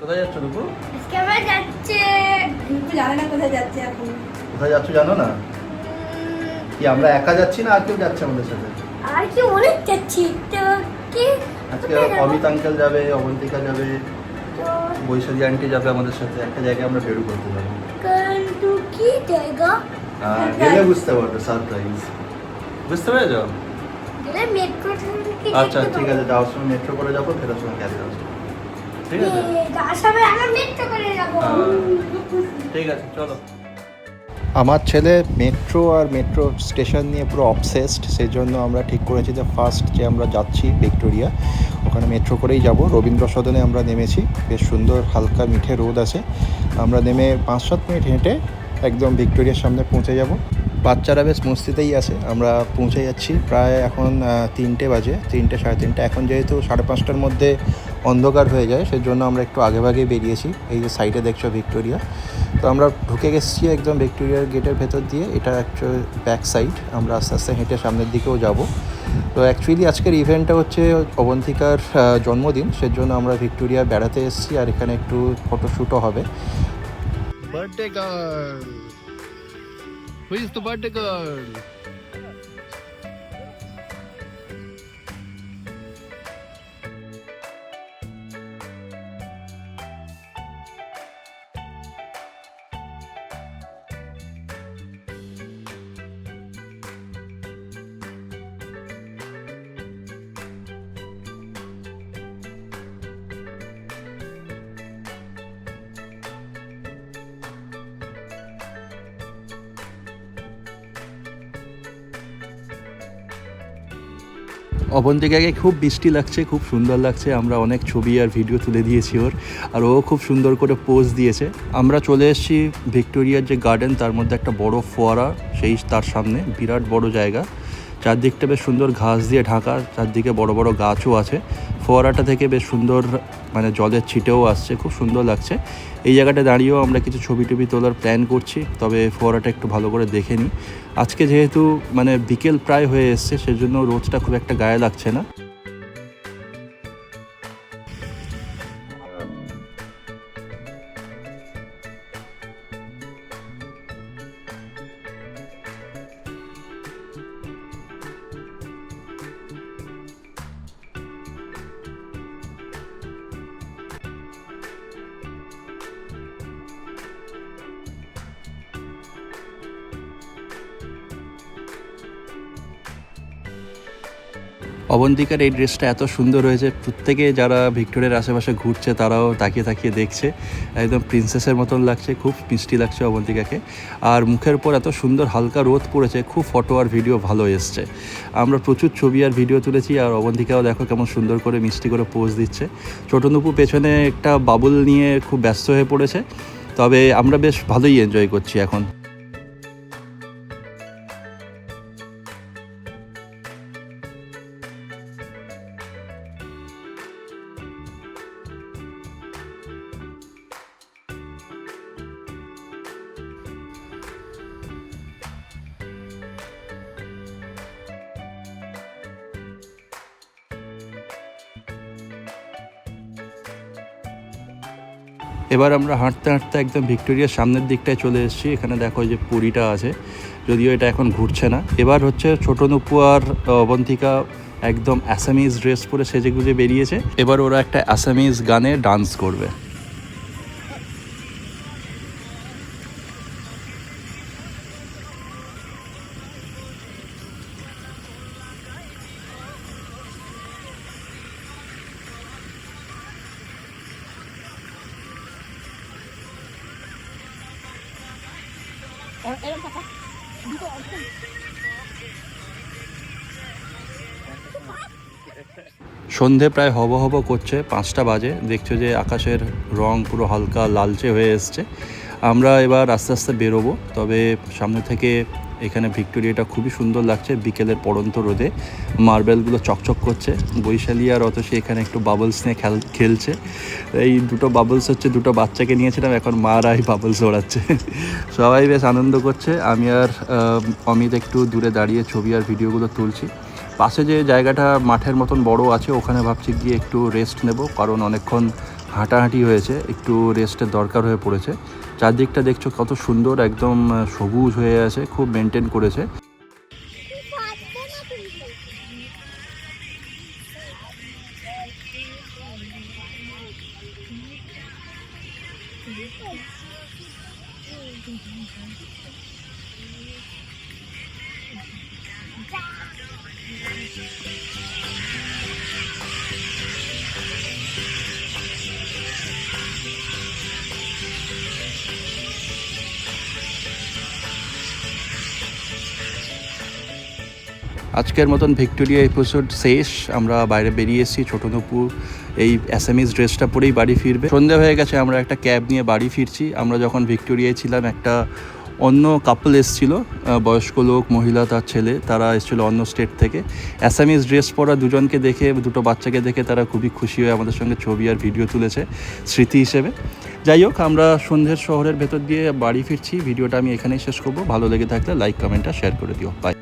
কোথায় যাচ্ছ রূপু? আজকে আমরা যাচ্ছে কিন্তু জানে না কোথায় যাচ্ছে এখন। কোথায় যাচ্ছ জানো না? কি আমরা একা যাচ্ছি না আর কেউ যাচ্ছে আমাদের সাথে? আর কি অনেক যাচ্ছি তো কি? আজকে অমিত আঙ্কেল যাবে অবন্তিকা যাবে তো বৈশালী আন্টি যাবে আমাদের সাথে। একটা জায়গায় আমরা বেরু করতে যাব। কিন্তু কি জায়গা? গেলে বুঝতে পারবে সারপ্রাইজ বুঝতে পেরেছ? আচ্ছা ঠিক আছে যাওয়ার সময় মেট্রো করে যাব ফেরার সময় ক্যাবে আসব। ঠিক আছে? আসামে আমরা মেট্রো করে যাব। হ্যাঁ। ঠিক আছে চলো। আমার ছেলে মেট্রো আর মেট্রো স্টেশন নিয়ে পুরো অবসেসড সেই জন্য আমরা ঠিক করেছি যে ফার্স্ট যে আমরা যাচ্ছি ভিক্টোরিয়া ওখানে মেট্রো করেই যাব। রবীন্দ্র সদনে আমরা নেমেছি। বেশ সুন্দর হালকা মিঠে রোদ আছে। আমরা নেমে পাঁচ সাত মিনিট হেঁটে একদম ভিক্টোরিয়ার সামনে পৌঁছে যাব। বাচ্চারা বেশ মস্তিতেই আছে। আমরা পৌঁছে যাচ্ছি। প্রায় এখন তিনটে বাজে তিনটে সাড়ে তিনটে। এখন যেহেতু সাড়ে পাঁচটার মধ্যে অন্ধকার হয়ে যায়, সেজন্য আমরা একটু আগে ভাগেই বেরিয়েছি। এই যে সাইডে দেখছ ভিক্টোরিয়া। তো আমরা ঢুকে গেছি একদম ভিক্টোরিয়ার গেটের ভেতর দিয়ে। এটা অ্যাকচুয়াল ব্যাক সাইড আমরা আস্তে আস্তে হেঁটে সামনের দিকেও যাব। তো অ্যাকচুয়ালি আজকের ইভেন্টটা হচ্ছে অবন্তিকার জন্মদিন। সেজন্য আমরা ভিক্টোরিয়া বেড়াতে এসেছি আর এখানে একটু ফটোশ্যুটও হবে। Birthday girl who is the birthday girl অবন্তিকাকে খুব বৃষ্টি লাগছে, খুব সুন্দর লাগছে। আমরা অনেক ছবি আর ভিডিও তুলে দিয়েছি ওর, আর ও খুব সুন্দর করে পোজ দিয়েছে। আমরা চলে এসেছি ভিক্টোরিয়ার যে গার্ডেন তার মধ্যে একটা বড় ফোয়ারা, সেই তার সামনে, বিরাট বড় জায়গা। চারদিকটা বেশ সুন্দর ঘাস দিয়ে ঢাকা, চারদিকে বড় বড় গাছও আছে। ফোয়ারাটা থেকে বেশ সুন্দর মানে জলের ছিটেও আসছে, খুব সুন্দর লাগছে। এই জায়গাটা দাঁড়িয়েও আমরা কিছু ছবি টবি তোলার প্ল্যান করছি, তবে ফোয়ারাটা একটু ভালো করে দেখে নিই। আজকে যেহেতু মানে বিকেল প্রায় হয়ে এসছে, সেজন্য রোজটা খুব একটা গায়ে লাগছে না। অবন্তিকার এই ড্রেসটা এত সুন্দর হয়েছে। প্রত্যেকে যারা ভিক্টোরিয়ার আশেপাশে ঘুরছে, তারাও তাকিয়ে তাকিয়ে দেখছে। একদম প্রিন্সেসের মতন লাগছে, খুব মিষ্টি লাগছে অবন্তিকাকে। আর মুখের উপর এত সুন্দর হালকা রোদ পড়েছে, খুব ফটো আর ভিডিও ভালো এসছে। আমরা প্রচুর ছবি আর ভিডিও তুলেছি, আর অবন্তিকাও দেখো কেমন সুন্দর করে মিষ্টি করে পোজ দিচ্ছে। ছোটনুপু পেছনে একটা বাবুল নিয়ে খুব ব্যস্ত হয়ে পড়েছে, তবে আমরা বেশ ভালোই এনজয় করছি এখন। এবার আমরা হাঁটতে হাঁটতে একদম ভিক্টোরিয়ার সামনের দিকটায় চলে এসেছি। এখানে দেখো যে পুরীটা আছে, যদিও এটা এখন ঘুরছে না। এবার হচ্ছে ছোট নুপু আর অবন্তিকা একদম অ্যাসামিজ ড্রেস পরে সেজে গুজে বেরিয়েছে। এবার ওরা একটা অ্যাসামিজ গানে ডান্স করবে। সন্ধে প্রায় হব হব করছে, পাঁচটা বাজে। দেখছ যে আকাশের রং পুরো হালকা লালচে হয়ে এসছে। আমরা এবার আস্তে আস্তে বেরোবো, তবে সামনে থেকে এখানে ভিক্টোরিয়াটা খুবই সুন্দর লাগছে, বিকেলের পড়ন্ত রোদে। মার্বেলগুলো চকচক করছে, বৈশালী আর অতসী এখানে একটু বাবলস নিয়ে খেল, খেলছে। এই দুটো বাবলস হচ্ছে, দুটো বাচ্চাকে নিয়েছিলাম, এখন মারা এই বাবলস ওড়াচ্ছে। সবাই বেশ আনন্দ করছে। আমি আর অমিত একটু দূরে দাঁড়িয়ে ছবি আর ভিডিওগুলো তুলছি। পাশে যে জায়গাটা মাঠের মতন বড় আছে, ওখানে ভাবছি গিয়ে একটু রেস্ট নেব, কারণ অনেকক্ষণ হাঁটাহাঁটি হয়েছে, একটু রেস্টের দরকার হয়ে পড়েছে। চারদিকটা দেখছ কত সুন্দর, একদম সবুজ হয়ে আছে, খুব মেনটেন করেছে। আজকের মতন ভিক্টোরিয়া এপিসোড শেষ। আমরা বাইরে বেরিয়ে এসেছি ছোটো নপুর এই অ্যাসামিজ ড্রেসটা পরেই বাড়ি ফিরবে। সন্ধে হয়ে গেছে, আমরা একটা ক্যাব নিয়ে বাড়ি ফিরছি। আমরা যখন ভিক্টোরিয়ায় ছিলাম, একটা অন্য কাপল এসেছিল বয়স্ক লোক, মহিলা, তার ছেলে, তারা এসেছিল অন্য স্টেট থেকে। অ্যাসামিজ ড্রেস পরা দুজনকে দেখে, দুটো বাচ্চাকে দেখে তারা খুবই খুশি হয়ে আমাদের সঙ্গে ছবি আর ভিডিও তুলেছে, স্মৃতি হিসেবে। যাই হোক, আমরা সন্ধ্যের শহরের ভেতর দিয়ে বাড়ি ফিরছি। ভিডিওটা আমি এখানেই শেষ করব। ভালো লেগে থাকলে লাইক কমেন্টটা শেয়ার করে দিও। বাই